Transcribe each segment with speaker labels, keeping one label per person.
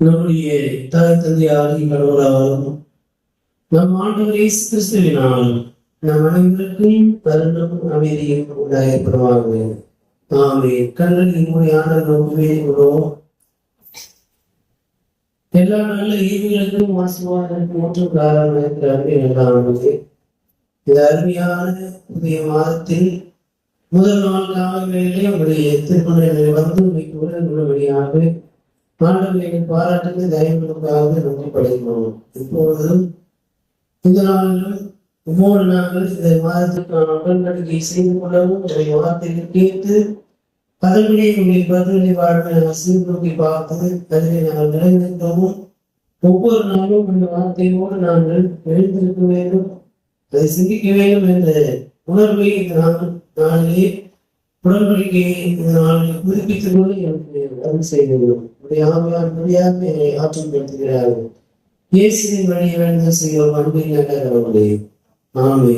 Speaker 1: நம்முடைய தாய் தந்தையாரின் கடவுளாலும் நம் ஆண்டவர் இயேசு கிறிஸ்துவினாலும் நம் அனைவருக்கும் கருணும் அமைதியும் உண்டாயப்படுவாங்க ஆமே கண்களின் முறையான நோக்கமே விடுவோம் எல்லா நல்ல ஈவிகளுக்கும் மாசுவாதற்கும் மற்றும் காரணம் இருக்கிறார்கள் எல்லாமே இது அருமையான புதிய மாதத்தில் முதல் நாள் காலங்களிலே உங்களுடைய திருமணங்களை வந்து உங்களுக்கு உடல் உள்ளபடியாக மாணவர்களின் பாராட்டுக்கு தயவுகளுக்காக நன்றி படைக்கிறோம். இப்பொழுதும் இந்த நாளிலும் ஒவ்வொரு நாங்கள் இந்த மாதத்திற்கான உடன்படிக்கை செய்து கொள்ளவும் உங்களுடைய வார்த்தைகள் கேட்டு அதன்படி உங்கள் பதிலை வாழ்வை சீர்தூக்கி பார்த்து அதிலே நாங்கள் நிறைந்திருந்தோம் ஒவ்வொரு நாளும் உங்கள் வார்த்தையோடு நாங்கள் எழுந்திருக்க வேண்டும் அதை சிந்திக்க வேண்டும் என்ற உணர்வை இந்த நாளிலே உடன்படிக்கையை இந்த புதுப்பித்துக் கொண்டு எனக்கு அருள் செய்கிறோம் உடைய ஆமையார் முடியாம என்னை ஆற்றல் படுத்துகிறார்கள் இயேசுவின் வழியை வேண்டு செய்யும் அன்பின் நல்லவர்களே ஆமே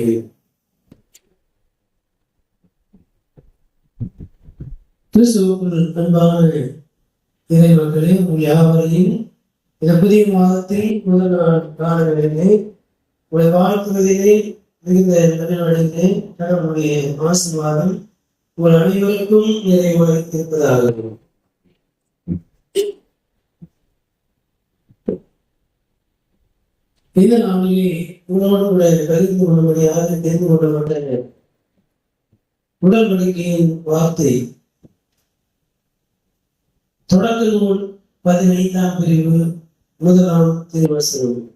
Speaker 1: கிறிஸ்துவுக்குள் அன்பான இறை மக்களே உங்கள் யாவரையும் இந்த புதிய மாதத்தில் முதல் நான் காலங்களிலே உங்களை வாழ்த்துவதிலே மிகுந்த நடைமுறையிலே கடவுளுடைய ஆசீர்வாதம் உங்கள் அனைவருக்கும் நிறைவாக இருப்பதாக. இந்த நாளிலே உங்களோடு கூட கருத்து கொள்ளும்படியாக தெரிந்து கொள்ளப்பட்ட உடன்படிக்கையின் வார்த்தை. தொடக்க நூல் பதினைந்தாம் பிரிவு முதலாம் திருவசனம்.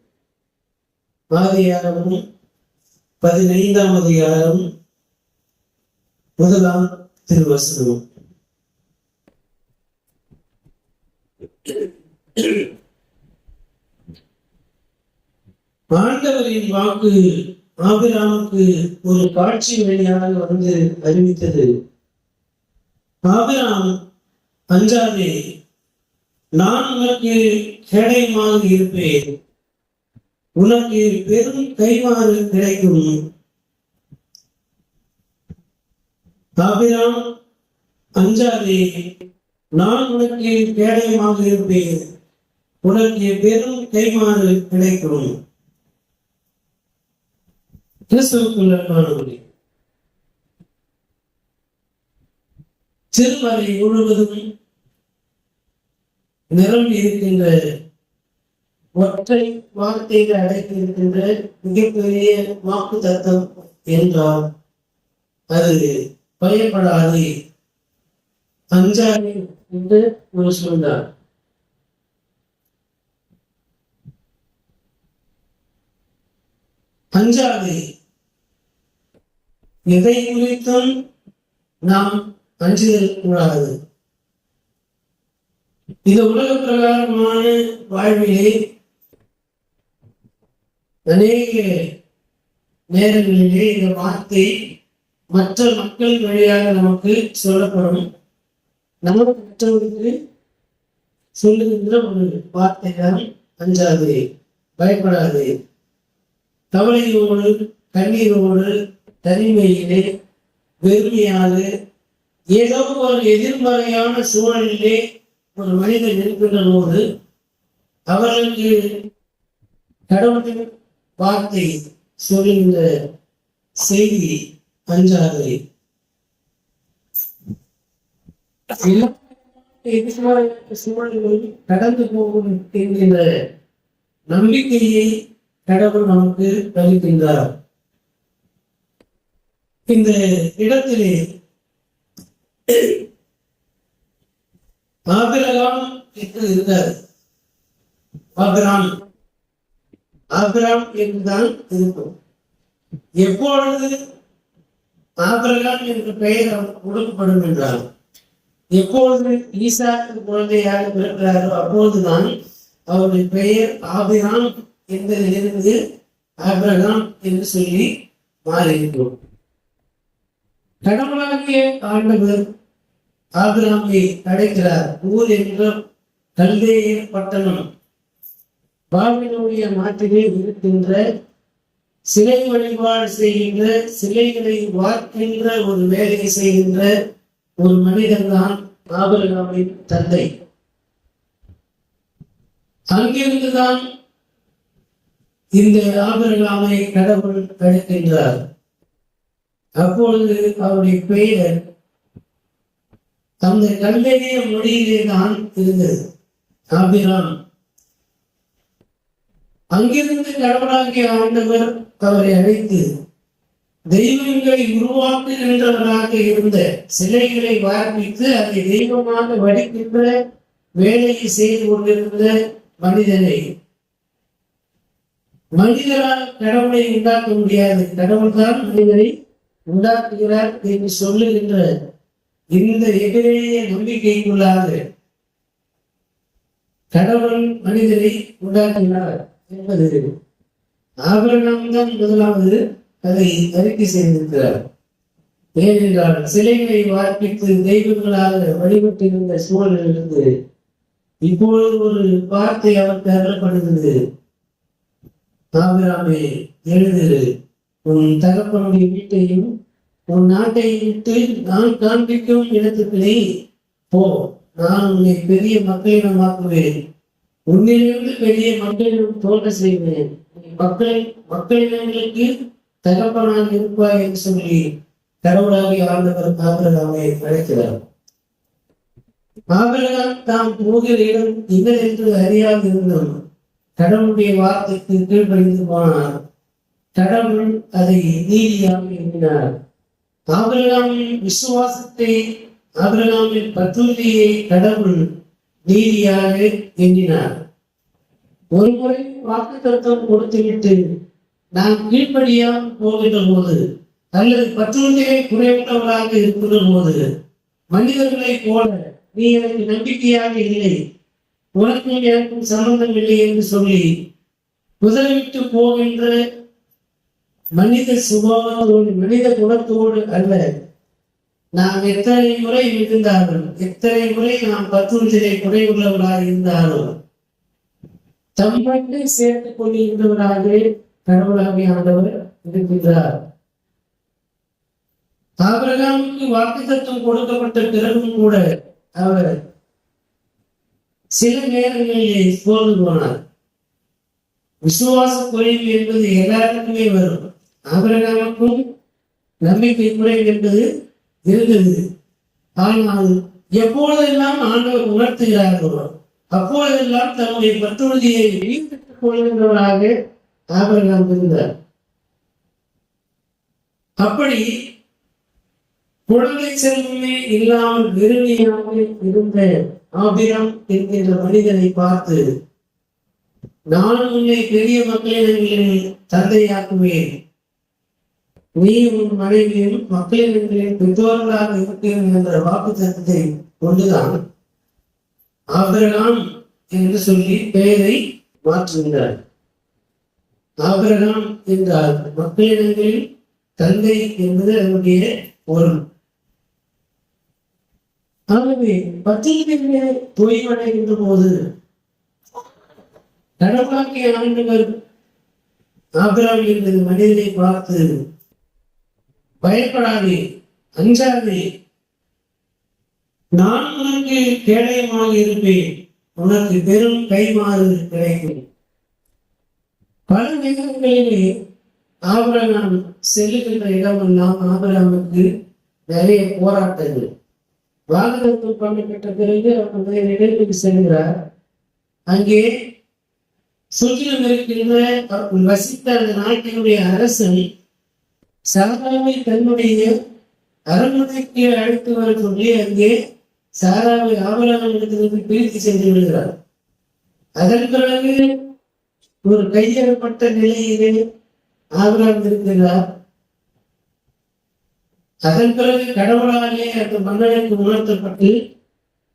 Speaker 1: ஆதியாரமும் பதினைந்தாம் அதிகாரம் முதலாம் திருவசனம். ஆண்டவரின் வாக்கு ஆபிராமுக்கு ஒரு காட்சி வழியாக வந்து அறிவித்தது. ஆபிராம் அஞ்சாதே நான் உனக்கு கேடயமாக இருப்பேன். உனக்கு பெரும் கைமாறு கிடைக்கும். ஆபிராம் அஞ்சாதே நான் உனக்கு கேடயமாக இருப்பேன். உனக்கு பெரும் கைமாறு கிடைக்கும். கிறிஸ்துவுக்குள்ள காணவில்லை. திருமலை முழுவதும் நிரம்பி இருக்கின்ற ஒற்றை வார்த்தைகள் அடைத்து இருக்கின்ற மிகப்பெரிய வாக்கு தத்தம் என்றால் அது பயப்படாது. அஞ்சாது என்று ஒரு சொன்னார் அஞ்சாதே எதை குறித்தும் நாம் அஞ்சுதல் கூடாது இந்த உலக பிரகாரமான வாழ்விலே அநேக நேரங்களிலே இந்த வார்த்தை மற்ற மக்கள் வழியாக நமக்கு சொல்லப்படும். நமக்கு மற்றவர்களுக்கு சொல்லுகின்ற ஒரு வார்த்தைதான் அஞ்சாது. பயப்படாது. கவலையோடு கண்ணீரோடு தனிமையிலே வெறுமையாக ஏதோ ஒரு எதிர்மறையான சூழலிலே ஒரு மனிதன் இருக்கின்ற போது அவர்களுக்கு கடவுளின் வார்த்தை சொல்லுகின்ற செய்தி அஞ்சாதே கடந்து போகும் என்கின்ற நம்பிக்கையை கடவுள் நமக்கு அளிக்கின்றார் இந்த இடத்திலே ஆபிரகாம் என்று இருந்தார். ஆபிராம். ஆபிராம் என்றுதான் இருக்கும். எப்பொழுது ஆபிரகாம் என்ற பெயர் அவருக்கு கொடுக்கப்படும் என்றார். எப்பொழுது ஈசாக்கு குழந்தையாக பிறக்கிறாரோ அப்போதுதான் அவருடைய பெயர் ஆபிராம் என்பதிலிருந்து ஆபிரகாம் என்று சொல்லி மாறியிருக்கிறோம் கடவுளாகிய ஆண்டவர் ஆபிராமை அடைக்கிறார் ஊர் என்ற கல்வேயர் பட்டணம் பாபினுடைய நாட்டிலே இருக்கின்ற சிலை வழிபாடு செய்கின்ற சிலைகளை வார்க்கின்ற ஒரு வேலையை செய்கின்ற ஒரு மனிதன் தான் ஆபரகாமின் தந்தை. அங்கிருந்துதான் இந்த ஆபரகாமை கடவுள் அழைக்கின்றார் அப்பொழுது அவருடைய பெயர் அந்த கல்லறிய மொழியிலே தான் இருந்தது. ஆபிராம். அங்கிருந்து கடவுளாகிய ஆண்டவர் அவரை அழைத்து தெய்வங்களை உருவாக்குகின்றவராக இருந்த சிலைகளை வார்ப்பித்து அதை தெய்வமாக வடிக்கின்ற வேலையை செய்து கொண்டிருந்த மனிதனை மனிதரால் கடவுளை உண்டாக்க முடியாது. கடவுள் தான் மனிதனை உண்டாக்குகிறார் என்று சொல்லுகின்ற இந்த எதிரேய நம்பிக்கைக்குள்ளாக கடவுள் மனிதனை உண்டாக்கினார் என்பது ஆபரணம்தான் முதலாவது அதை அறிக்கை செய்திருக்கிறார். ஏனென்றால் சிலைகளை வார்ப்பித்து தெய்வங்களாக வழிபட்டிருந்த சூழலிலிருந்து இப்பொழுது ஒரு வார்த்தை அவருக்கு அருளப்படுகிறது ஆபிராமே எழுதிரு உன் தகப்பனுடைய வீட்டையும் உன் நாட்டை விட்டு நான் காண்பிக்கும் இடத்துக்கு போ. நான் உன்னை பெரிய மக்களிடமாக்குவேன். உன்னிலிருந்து பெரிய மக்களிடம் தோன்ற செய்வேன். மக்கள் மக்களை மக்களிடங்களுக்கு தகப்பனாக இருப்பாய் என்று சொல்லி கடவுளாகி ஆண்டவர் ஆபிரகாமை அழைக்கிறார் ஆபிரகாம் தாம் போகிற இடம் இன்னதென்று அறியாது இருந்தும். கடவுளுடைய வார்த்தைக்கு கீழ்ப்படிந்து போனார். கடவுள் அதை நீதியாக எண்ணினார். ஆபிரகாமின் விசுவாசத்தை ஆபிரகாமின் பத்துறுதியை கடவுள் நீதியாக எண்ணினார். ஒரு முறை வாக்கு தத்துவம் கொடுத்துவிட்டு நாம் கீழ்ப்படியாமல் போகின்ற போது அல்லது பற்றுறுதியை குறைவுள்ளவராக இருக்கின்ற போது மனிதர்களை போல நீ எனக்கு நம்பிக்கையாக இல்லை உனக்கும் எனக்கும் சம்பந்தம் இல்லை என்று சொல்லி குதிரைவிட்டு போகின்ற மனித சுபாவத்தோடு மனித குணத்தோடு அல்ல நாம் எத்தனை முறை இருந்தாலும் எத்தனை முறை நாம் பத்து குறைவுள்ளவராக இருந்தாலும் தம்மட்டை சேர்த்துக் கொண்டிருந்தவராகவே கடவுளாகி ஆண்டவர் இருக்கின்றார். ஆபிரகாமுக்கு வாக்குத்தத்தம் கொடுக்கப்பட்ட பிறகும் கூட அவர் சில நேரங்களிலே சோர்ந்து போனார். விசுவாச குறைவு என்பது எல்லாருக்குமே வரும். ஆபிரகாமுக்கும் நம்பிக்கை குறைவு என்பது இருந்தது. ஆனால் எப்பொழுதெல்லாம் ஆண்டவர் உணர்த்துகிறார்களோ அப்பொழுதெல்லாம் தன்னுடைய பற்றுறுதியை வீட்டுக் கொள்கின்றவனாக ஆபிரகாம் இருந்தார். அப்படி குழந்தை செல்வமே இல்லாமல் வெறுமையாக இருந்த ஆபிரம் என்கின்ற மனிதனை பார்த்து நான் உன்னை பெரிய மக்களிடங்களில் தந்தையாக்குவேன் நீ உன் மனைவியும் மக்களிடங்களில் பெற்றோர்களாக இருப்பேன் என்ற வாக்கு தத்துவத்தை கொண்டுதான் ஆபிரகாம் என்று சொல்லி பெயரை மாற்றுகின்றார். ஆபிரகாம் என்றால் மக்களிடங்களில் தந்தை என்பது அதனுடைய பொருள். ஆகவே பத்திரிகையிலே தொய்வடைகின்ற போது நடமாக்கிய ஆண்டவர் ஆபிராம் என்பது மனிதனை பார்த்து பயப்படாதே அஞ்சாதே நான் உனக்கு கேடயமாக இருப்பேன். உனக்கு பெரும் கைமாறு கிடைக்கும். பல நேரங்களிலே ஆபிரகாம் செல்லுகின்ற இடமெல்லாம் ஆபிரகாமுக்கு நிறைய போராட்டங்கள். வாகனத்தில் பண்ணப்பட்ட பிறகு அவர் வேறு செல்கிறார். அங்கே சுற்றிலும் இருக்கின்ற வசித்த அந்த நாட்டினுடைய அரசன் சாதாரண தன்னுடைய அரண்மனைக்கு அழைத்து வரக்கூடிய அங்கே சாராவை ஆபரணம் இடத்திலிருந்து பிரித்து சென்று விடுகிறார். அதன் பிறகு ஒரு கையகப்பட்ட நிலையிலே ஆபரணம் இருக்கிறார். அதன் பிறகு கடவுளாலே அந்த மன்னனுக்கு உணர்த்தப்பட்டு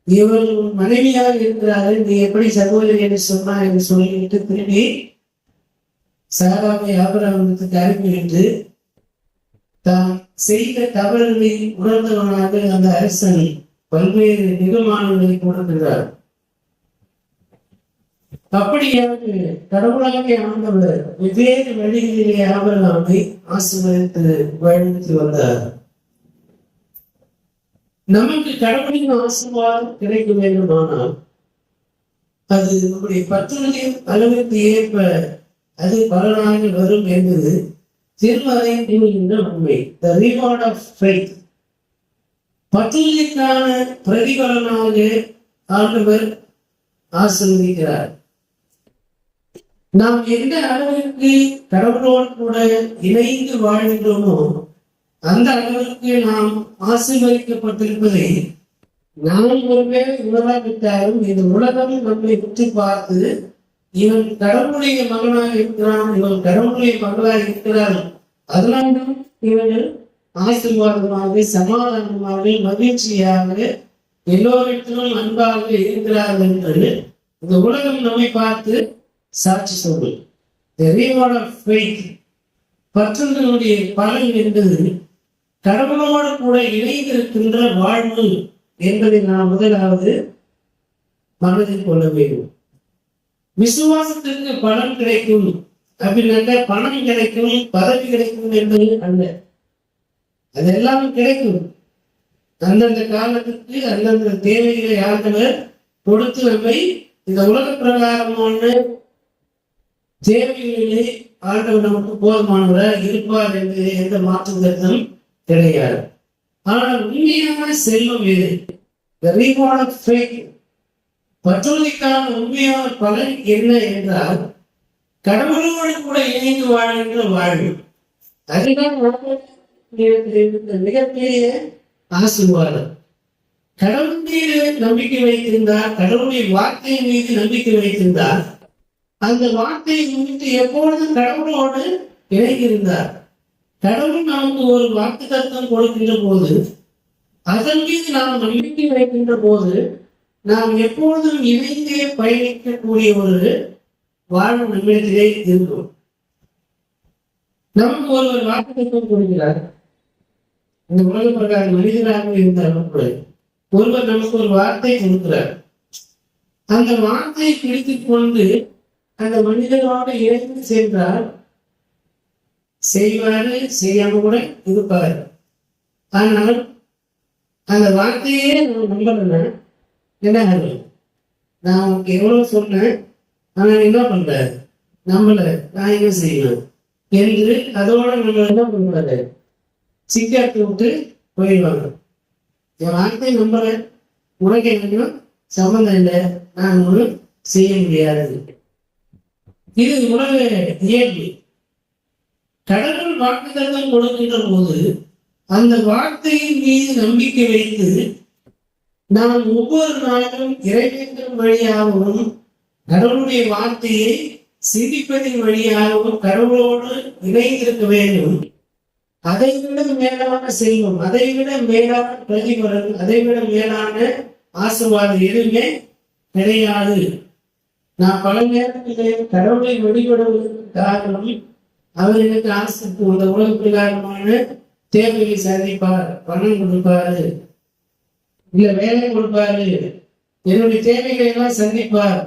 Speaker 1: இவர் மனைவியாக இருக்கிறார்கள் நீ எப்படி சகோதரி என்று சொன்னா என்று சொல்லிவிட்டு திரும்பி சாராவை ஆபரணத்துக்கு அனுப்பிவிட்டு தான் செய்த தவறுகளை உணர்ந்தவனாக அந்த அரசன் பல்வேறு நிகழ்வானவர்களை கொடுக்கிறார் அப்படியாவது கடவுளாக ஆண்டவர் வெவ்வேறு வழிகளிலே அவரை ஆசீர்வதித்து வழிநடத்தி வந்தார். நமக்கு கடவுளின் ஆசீர்வாதம் கிடைக்க வேண்டுமானால் அது நம்முடைய பத்துகளின் அளவிற்கு ஏற்ப அது பலனாக வரும் என்பது திருமறையின் உண்மை. த ரிவார்ட் ஆஃப் ஃபெய்த் பற்றுதலுக்கான பிரதிபலனாக ஆண்டவர் ஆசிர்வதிக்கிறார். நாம் எந்த அளவிற்கு கடவுளோடு கூட இணைந்து வாழ்கின்றோமோ அந்த அளவிற்கு நாம் ஆசீர்வதிக்கப்பட்டிருப்பதை நாம் ஒருவே உணராவிட்டாலும் இந்த உலகம் நம்மை உற்று பார்த்து இவன் கடவுளுடைய மகனாக இருக்கிறான் இவன் கடவுளுடைய மகளாக இருக்கிறான். அதனால்தான் இவர்கள் ஆசீர்வாதமாகவே சமாதானமாகவே மகிழ்ச்சியாக எல்லோரிடத்திலும் அன்பாக இருக்கிறார்கள் என்று இந்த உலகம் நம்மை பார்த்து சாட்சி சொல்லும். The reward of பலன் என்பது கடவுளோடு கூட இணைந்திருக்கின்ற வாழ்வு என்பதை நாம் முதலாவது மனதில் கொள்ள வேண்டும். விசுவாசத்திற்கு பலன் கிடைக்கும் அப்படின்னாக்க பணம் கிடைக்கும் பதவி கிடைக்கும் என்பது அல்ல. அது எல்லாமே கிடைக்கும். அந்தந்த காலத்துக்கு அந்தந்த தேவைகளை ஆண்டவர் கொடுத்து நம்மை இந்த உலக பிரகாரமான தேவைகளிலே ஆண்டவர் நமக்கு போதுமானவராக இருப்பார் என்று எந்த மாற்று கருத்தும் கிடையாது. ஆனால் உண்மையான செல்வம் எது? பற்றுவதற்கான உண்மையான பலன் என்ன என்றால் கடவுளோடு கூட இணைந்து வாழ்கின்ற வாழ்வு. அதுதான் மிகப்பெரிய ஆசீர்வாதம் கடவுள் மீது நம்பிக்கை வைத்திருந்தார் கடவுளுடைய வார்த்தை மீது நம்பிக்கை வைத்திருந்தார். அந்த வார்த்தையை முன்னிட்டு எப்பொழுதும் கடவுளோடு இணைந்திருந்தார். கடவுள் நமக்கு ஒரு வாக்கு தத்துவம் கொடுக்கின்ற போது அதன் மீது நாம் நம்பிக்கை வைக்கின்ற போது நாம் எப்பொழுதும் இணைந்தே பயணிக்கக்கூடிய ஒரு வாழ்வு நம்மிடத்திலே இருந்தோம் நமக்கு ஒருவர் வாக்கு தத்துவம் கொடுக்கிறார். இந்த உலக பிரகாரம் மனிதராக இருந்தாலும் கூட ஒருவர் நமக்கு ஒரு வார்த்தை கொடுக்கிறார். அந்த வார்த்தையை பிடித்துக் கொண்டு அந்த மனிதனோடு இணைந்து சென்றால் செய்வாரு செய்யாம கூட இருப்பார். ஆனால் அந்த வார்த்தையே நான் நம்பலைன்னா என்ன ஆகும் நான் உனக்கு எவ்வளவு சொன்னேன் ஆனா என்ன பண்ற? நம்மள நான் என்ன செய்யணும் என்று அதோட நம்ம என்ன பண்ணுவாரு சிக்காட்டி விட்டு போயிடுவாங்க என் வார்த்தை நம்புறேன் உனக்கு என்ன சம்மந்தம் இல்லை. நான் ஒன்றும் செய்ய முடியாது. இது உலக இயல்பு. கடவுள் வாக்குத்தத்தம் கொடுக்கின்ற போது அந்த வார்த்தையின் மீது நம்பிக்கை வைத்து நாம் ஒவ்வொரு நாளும் இறைவேந்தன் வழியாகவும் கடவுளுடைய வார்த்தையை சிந்திப்பதின் வழியாகவும் கடவுளோடு இணைந்திருக்க வேண்டும். அதை விட மேலான செல்வம் அதை விட மேலான பிரதிபலன் அதை விட மேலான ஆசீர்வாதம் எதுவுமே கிடையாது. நான் பல நேரத்திலே கடவுளை வழிபடுவதற்கு காரணம் அவர் எனக்கு ஆசை இந்த உலக பிரகாரமான தேவையை சந்திப்பார் பணம் கொடுப்பாரு. இல்ல வேலை கொடுப்பாரு. என்னுடைய தேவைகளை எல்லாம் சந்திப்பார்.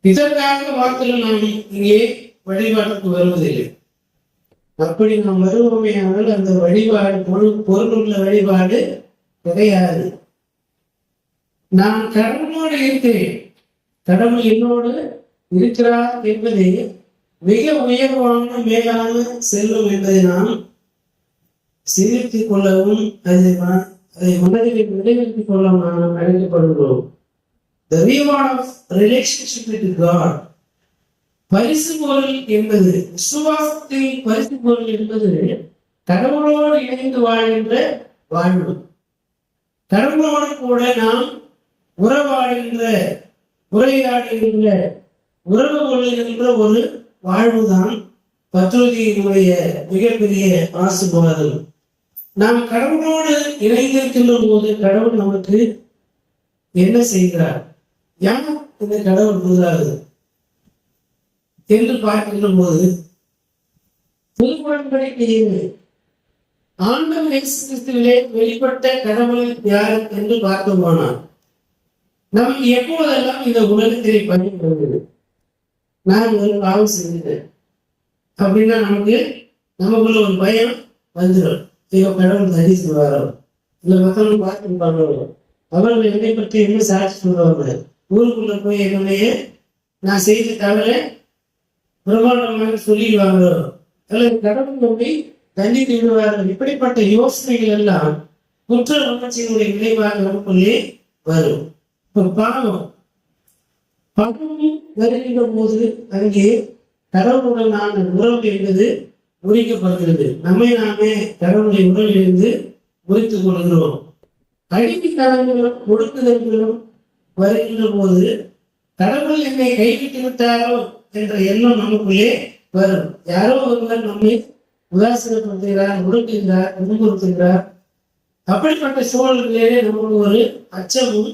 Speaker 1: இதற்காக மாத்திரம் நான் இங்கே வழிபாட்டுக்கு வருவதில்லை. அப்படி நாம் வருவோமேயானால் அந்த வழிபாடு பொருள் பொருளுள்ள வழிபாடு கிடையாது. நான் கடவுளோடு இருக்கிறேன். கடவுள் என்னோடு இருக்கிறார் என்பதை மிக உயர்வான மேலான செல்வம் என்பதை நாம் சிந்தித்துக் கொள்ளவும் அதை அதை மனதில் நிறைவேற்றிக் கொள்ளவும் நாம் அழைக்கப்படுகிறோம் The reward of relationship with God பரிசு பொருள் என்பது விசுவாசத்தை பரிசு பொருள் என்பது கடவுளோடு இணைந்து வாழ்கின்ற வாழ்வு. கடவுளோடு கூட நாம் உறவாடுகின்ற உரையாடுகின்ற உறவு கொள்ளுகின்ற ஒரு வாழ்வுதான் பத்ருதியினுடைய மிகப்பெரிய ஆசீர்வாதம். நாம் கடவுளோடு இணைந்திருக்கின்ற போது கடவுள் நமக்கு என்ன செய்கிறார்? யார் இந்த கடவுள் முதலாவது? என்று பார்க்கின்ற போது புதுப்படன்படிக்கையில் ஆண்டவர் இயேசு கிறிஸ்துவிலே வெளிப்பட்ட கடவுள் யார் என்று பார்த்தோமானால் நமக்கு எப்போதெல்லாம் இந்த உலகத்திலே பயன்படுகிறது நான் ஒரு பாவம் செய்தேன். அப்படின்னா நமக்கு நமக்குள்ள ஒரு பயம் வந்துடும். ஐயோ கடவுள் தடி சொல்வாரோ இந்த மக்களும் பார்த்துருப்பாங்களோ? அவர்கள் என்னை பற்றி என்ன சாட்சி சொல்வாங்க ஊருக்குள்ள போய் என்னுடைய நான் செய்த தவிர பிரமாண்டமாக சொல்லிடுவாங்க அல்லது கடவுள் நம்பி தண்டித்து விடுவார்கள் இப்படிப்பட்ட யோசனைகள் எல்லாம் குற்ற உணர்ச்சியினுடைய விளைவாக நமக்குள்ளே வரும். இப்ப பாவம். பாவம் வருகின்ற போது அங்கே கடவுளுடனான உறவு என்பது முறிக்கப்படுகிறது. நம்மை நாமே கடவுளுடைய உறவிலிருந்து முறித்துக் கொள்கிறோம். அடிமைத்தனங்களும் ஒடுக்குதல்களும் வருகின்ற போது கடவுள் என்னை கைவிட்டு விட்டாரோ என்ற எண்ணம் நமக்குள்ளே வரும். யாரோ ஒருவர் நம்மை உதாசீனப்படுத்துகிறார் ஒடுக்குகிறார் துன்புறுத்துகிறார் அப்படிப்பட்ட சூழல்களிலே நமக்கு ஒரு அச்சமும்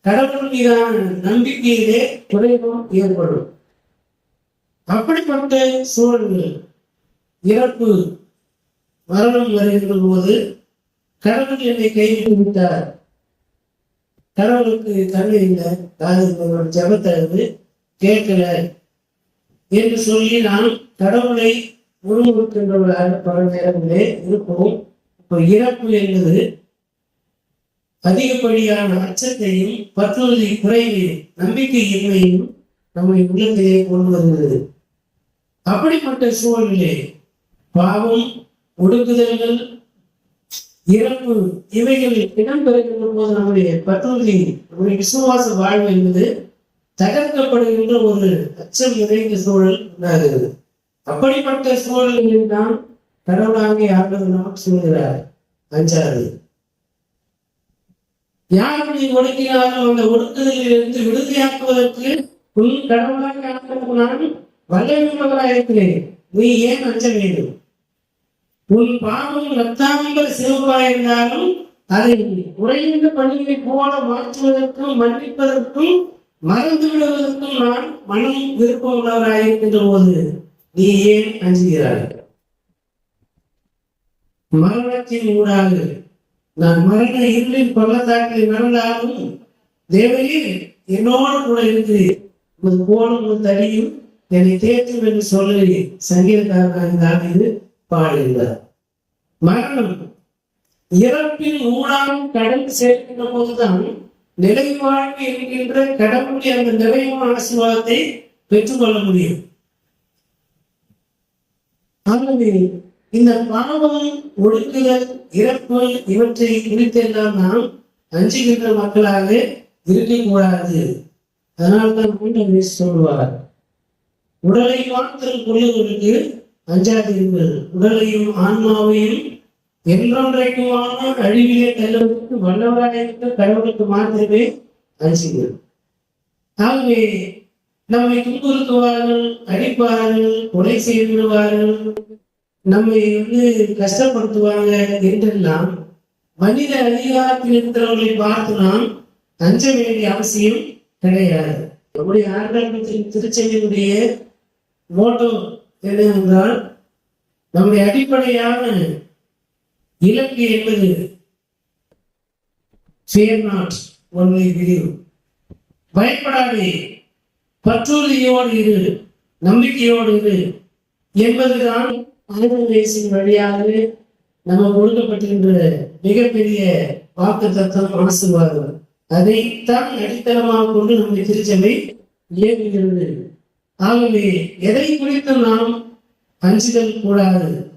Speaker 1: கடவுள் மீதான நம்பிக்கையிலே குறைவும் ஏற்படும். அப்படிப்பட்ட சூழல்கள் இறப்பு மரணம் வருகின்ற போது கடவுள் என்னை கைவிட்டு விட்டார். கடவுளுக்கு கண்ணு இல்லை காது ஜபத்தை கேட்கல என்று சொல்லி நாம் கடவுளை முழுமுறுக்கின்றவர்களாக பல நேரங்களே இருப்போம். இப்போ இறப்பு என்பது அதிகப்படியான அச்சத்தையும் பற்றுறுதி குறைவையும் நம்பிக்கை இன்மையும் நம்மை உள்ளத்திலே கொண்டு வருகிறது. அப்படிப்பட்ட சூழலிலே பாவம் ஒடுக்குதல்கள் இறப்பு இவைகளில் இடம்பெறுகின்ற போது நம்முடைய பற்றுறுதி நம்முடைய விசுவாச வாழ்வு என்பது தகர்க்கப்படுகின்ற ஒரு அச்சம் நிறைந்த சூழல் உண்டாகிறது. அப்படிப்பட்ட சூழலில் தான் கடவுளாக ஆண்டவர் நாம் சொல்கிறார். அஞ்சாறு யார் நீ ஒடுக்கினாலும் அந்த ஒடுக்குதலிலிருந்து விடுதியாக்குவதற்கு உன் கடவுளாக ஆண்டவர் நான் வல்லமையுள்ளவராக இருக்கிறேன் நீ ஏன் அஞ்ச வேண்டும்? உன் பாவம் ரத்தாமங்கள் சிவப்பாயிருந்தாலும் அதை குறைந்த பணியை போல மாற்றுவதற்கும் மன்னிப்பதற்கும் மறந்து விடுவதற்கும் நான் மனம் விருப்பம் போது நீ ஏன் அஞ்சுகிறாய்? மரணத்தின் ஊடாக நான் மரண இருளில் பள்ளத்தாக்கில் நடந்தாலும் தேவையே என்னோடு கூட இருக்கிறேன் உமது கோலும் தடியும் என்னை தேற்றும் என்று சொல்லி சங்கீதக்காரனாக இது பாடுகிறார் மரணம் இறப்பின் ஊடாக கடந்து சேர்க்கின்ற போதுதான் நிலை வாழ்வு என்கின்ற கடவுளுடைய அந்த நிறைவான ஆசீர்வாதத்தை பெற்றுக்கொள்ள முடியும். ஆகவே இந்த பாவம் ஒடுக்குதல் இறப்பு இவற்றை குறித்தெல்லாம் நாம் அஞ்சுகின்ற மக்களாக இருக்கக்கூடாது. அதனால்தான் மீண்டும் சொல்வார் உடலை மாத்திரம் கொள்ளுவதற்கு அஞ்சாதீர்கள் உடலையும் ஆன்மாவையும் என்றொன்றைக்குமான அழிவிலே தள்ளுவதற்கு வல்லவராயிருக்க கடவுளுக்கு மாத்திரமே அஞ்சுங்கள் ஆகவே நம்மை துன்புறுத்துவார்கள் அடிப்பார்கள் கொலை செய்துவிடுவார்கள் நம்மை வந்து கஷ்டப்படுத்துவாங்க என்றெல்லாம் மனித அதிகாரத்தில் இருக்கிறவர்களை பார்த்து நாம் அஞ்ச வேண்டிய அவசியம் கிடையாது. நம்முடைய ஆண்டவத்தின் திருச்செவியினுடைய மோட்டோ என்னவென்றால் நம்முடைய அடிப்படையான இலக்கு என்பது fear not only பயப்படாதே பற்றுறுதியோடு இரு. நம்பிக்கையோடு இரு. என்பதுதான் ஆந்திரதேசின் வழியாக நம்ம கொடுக்கப்பட்டிருக்கின்ற மிகப்பெரிய வாக்கு தத்துவம் ஆசீர்வாதம் அதைத்தான் அடித்தளமாக கொண்டு நம்முடைய திருச்சபை இயங்குகிறது. ஆகவே எதை குறித்தும் நாம் அஞ்சுதல் கூடாது.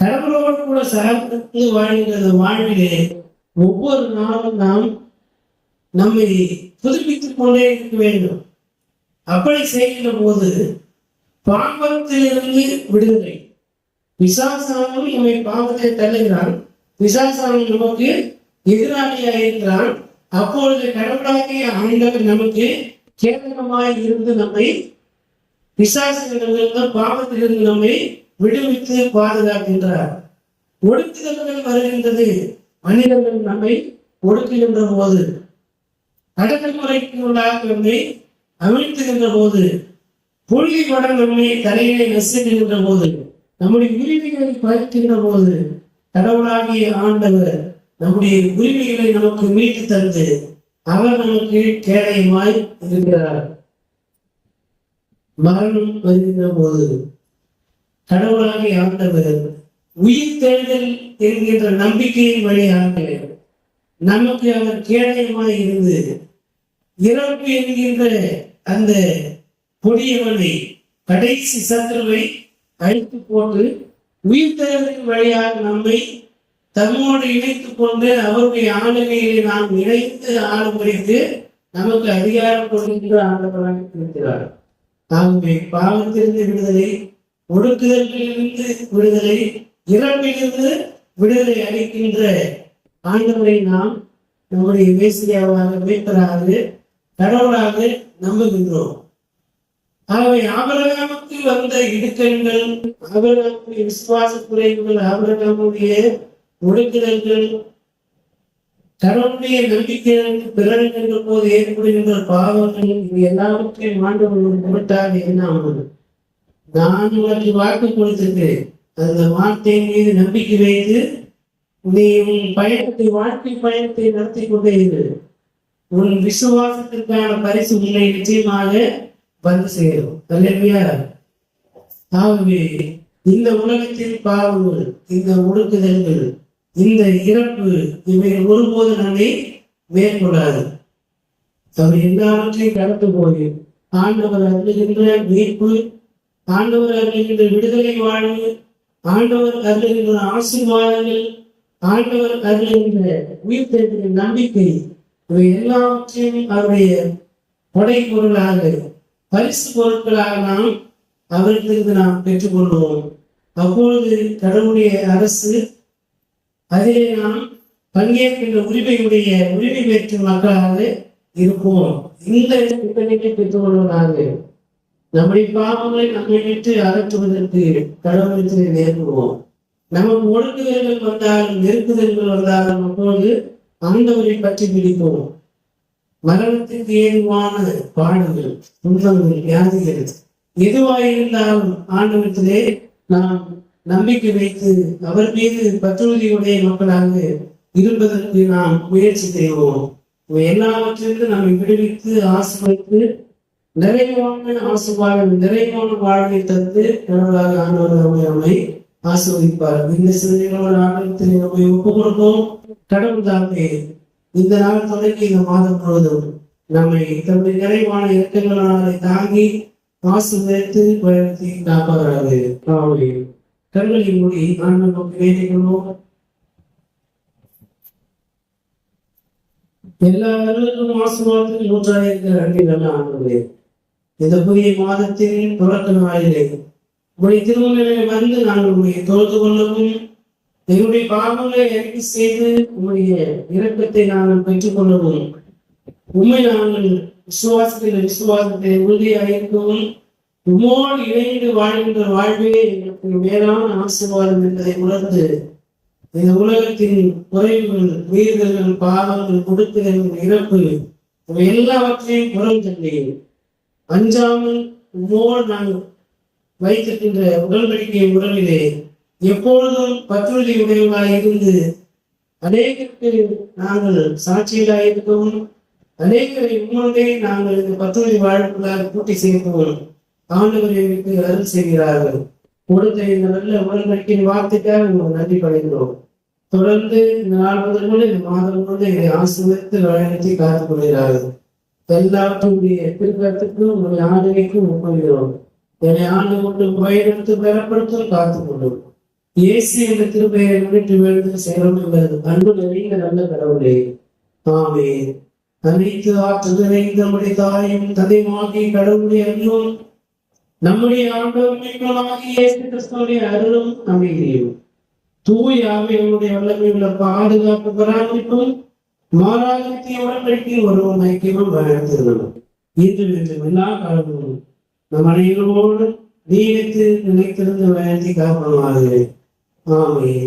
Speaker 1: கடவுளோடு கூட சார்ந்து வாழ்கிறது வாழ்விலே ஒவ்வொரு நாளும் நாம் நம்மை புதுப்பித்துக் கொண்டே இருக்க வேண்டும். அப்படி செய்கின்ற போது பாவத்திலிருந்து விடுதலை. விசாசானும் நம்மை பாவத்தை தள்ளுகிறான். விசாசானும் நமக்கு எதிராளியாக இருக்கிறான். அப்பொழுது கடவுளாகிய ஆண்டவர் நமக்கு கேதகமாய் இருந்து நம்மை விசாசங்களிலிருந்து பாவத்திலிருந்து நம்மை விடுவித்து பாதுகாக்கின்றார். ஒடுக்குதல்கள் வருகின்றது. மனிதர்கள் நம்மை ஒடுக்குகின்ற போது அடக்குமுறைக்கு உள்ளாக நம்மை அமிழ்த்துகின்ற போது புள்ளி படம் நம்மை தலையிலே நெசுகின்ற போது நம்முடைய உரிமைகளை பறிக்கின்ற போது கடவுளாகிய ஆண்டவர் நம்முடைய உரிமைகளை நமக்கு மீட்டு தந்து அவர் நமக்கு கேடயமாய் இருக்கிறார். மரணம் வருகின்ற போது கடவுளாகிய ஆண்டவர் உயிர் தேர்தல் என்கின்ற நம்பிக்கையின் வழியாக நமக்கு அவர் கேடயமாய் இருந்து இறப்பு என்கின்ற அந்த கொடியவனை கடைசி சத்துருவை அழித்து போட்டு உயிர்த்தெழுதலின் வழியாக நம்மை தம்மோடு இணைத்துக் கொண்டு அவருடைய ஆளுமையிலே நாம் இணைத்து ஆளுமுறைக்கு நமக்கு அதிகாரம் கொடுக்கின்ற ஆண்டவராக இருக்கிறார். ஆகவே பாவத்திலிருந்து விடுதலை ஒடுக்குதலிலிருந்து விடுதலை இறப்பிலிருந்து விடுதலை அளிக்கின்ற ஆண்டவரை நாம் நம்முடைய மேசியாவாக மீட்பராக கடவுளாக நம்புகின்றோம். ஆகவே ஆபரகாமுக்கு வந்த இடுக்கண்கள் ஆபரகாமுடைய விசுவாச குறைவுகள் ஆபரகாமுடைய ஒடுக்குதல்கள் கடவுளுடைய நம்பிக்கையிலிருந்து பிறகு போது ஏற்படுகின்ற பாவங்கள் இது எல்லாவற்றையும் ஆண்டவர்கள் பொருட்டாக என்ன ஆகும் நான் உங்களுக்கு வாக்கு கொடுத்திருக்கிறேன் அந்த வார்த்தையின் மீது நம்பிக்கை வைத்து நீ உன் பயணத்தை வாழ்க்கை பயணத்தை நடத்தி கொண்டே இரு. உன் விசுவாசத்திற்கான பரிசு உன்னை நிச்சயமாக வந்து சேரும். அல்லையா ஆகவே இந்த உலகத்தில் பாவங்கள் இந்த ஒடுக்குதல்கள் இந்த இறப்பு இவை ஒருபோது நம்மை மேற்கொள்ளாது. அவர் எல்லாவற்றையும் கடந்து போய் ஆண்டவர் அருளுகின்ற மீட்பு ஆண்டவர் அருளுகின்ற விடுதலை வாழ்வு ஆண்டவர் அருளுகின்ற ஆசீர்வாதங்கள் ஆண்டவர் அருளுகின்ற உயிர்த்தெழுகிற நம்பிக்கை இவை எல்லாவற்றையும் அவருடைய கொடை பொருளாக பரிசு பொருட்களாக நாம் அவர்களிருந்து நாம் பெற்றுக்கொள்வோம். அப்பொழுது கடவுளுடைய அரசு அதிலே நாம் பங்கேற்கின்ற உரிமையுடைய உரிமை பெற்ற மக்களாக இருப்போம். இந்த திட்டங்களை பெற்றுக்கொள்வதாக நம்முடைய பாவங்களை நம்மை விட்டு அகற்றுவதற்கு கடவுளத்தில் நேர்வோம் நமக்கு ஒழுங்குதல்கள் வந்தாலும் நெருக்குதல்கள் வந்தாலும் அப்போது ஆண்டவரை பற்றி பிடிப்போம். மரணத்திற்கு ஏதுவான பாடங்கள் துன்பங்கள் வியாதிகள் எதுவாயிருந்தாலும் ஆண்டவத்திலே நாம் நம்பிக்கை வைத்து அவர் மீது பற்றுறுதியுடைய மக்களாக இருப்பதற்கு நாம் முயற்சி செய்வோம். எல்லாவற்றிலிருந்து நம்மை விடுவித்து ஆசிரியத்து நிறைவான ஆசுவாழ் நிறைவான வாழ்வை தந்து கடவுளாக ஆண்டவர் நம்மை நம்மை ஆசிர்வதிப்பார். இந்த சிந்தனைகளோடு ஆண்டவத்தில் நம்மை ஒப்புக் கொடுப்போம் கடவுள் தாமே இந்த நாள் தொடங்கி இந்த மாதம் முழுவதும் நம்மை தன்னுடைய நிறைவான இயக்கங்களாலே தாங்கி ஆசிர்வதித்து வழிநடத்தி காப்பவராக ஆமே கண்களை மூடி ஆண்டவர் நோக்கி வேண்டிக் கொள்வோம். எல்லாருக்கும் ஆசீர்வாதத்தில் நூற்றாக இருக்கிற அன்பில் நல்ல ஆண்டவரே. இந்த புதிய மாதத்தின் தொடக்க நாளிலே. உடைய திருமணங்களை வந்து நாங்கள் உங்களை தொழுது கொள்ளவும் எங்களுடைய பாவங்களை இறக்கி செய்து உங்களுடைய இரக்கத்தை நாங்கள் பெற்றுக் கொள்ளவும். உண்மை நாங்கள் விசுவாசத்தில் விசுவாசத்தை உறுதியாக இருக்கவும் உமோடு இணைந்து வாழ்கின்ற வாழ்வே எங்களுக்கு மேலான ஆசீர்வாதம் என்பதை உணர்ந்து இந்த உலகத்தின் குறைவுகள் உயிர்கள் பாவங்கள் கொடுத்து இறப்பு இவை எல்லாவற்றையும் குரல் தந்தேன் அஞ்சாமல் உமோடு நாங்கள் வைத்திருக்கின்ற உடன்படிக்கை உடலிலே எப்பொழுதும் பத்துறுதி உடையவர்களாக இருந்து அநேகருக்கு நாங்கள் சாட்சிகளாக இருக்கவும் அநேகரை உண்மையை நாங்கள் இந்த பற்றுறுதி வாழ்வுகளாக கூட்டி சேர்க்கவும் ஆண்டவர்களுக்கு அருள் செய்கிறார்கள். கொடுத்த இந்த நல்ல உடன்படிக்கையின் வார்த்தைக்காக உங்களுக்கு நன்றி படைக்கிறோம். தொடர்ந்து இந்த நாள் முதல் கூட இந்த மாதம் முழுவதும் இதை ஆசிரியத்து வழிநடத்தி காத்துக் கொள்கிறார்கள். எல்லாத்துடைய திருக்கத்துக்கும் உங்களுடைய ஆளுகைக்கும் ஒப்புகிறோம். என்னை ஆண்டு கொண்டு பயிரெடுத்து பெறப்படுத்தும் காத்துக் கொள்ளும் இயேசு என்ற திருப்பெயரை முன்னிட்டு வேண்டு சேரும் என்பது அன்பு நிறைந்த நல்ல கடவுளே. ஆமே அனைத்து ஆற்று நிறைந்த நம்முடைய தாயும் தந்தையுமாகிய கடவுளுடைய அன்பும் நம்முடைய ஆண்டவர்களாகிய இயேசு கிறிஸ்துவுடைய அருளும் அமைகிறோம் தூய் ஆவியனுடைய வல்லமையுள்ள பாதுகாப்பு பராமரிப்பும் மாறாகத்திய உடன்படிக்கை ஒருவன் ஐக்கியமும் வளர்த்திருந்தோம் இன்று வேண்டும் எல்லா காலங்களும் நம் அனைவரோடு நீடித்து நிலைத்திருந்து வளர்த்தி காரணமாக ஆமையே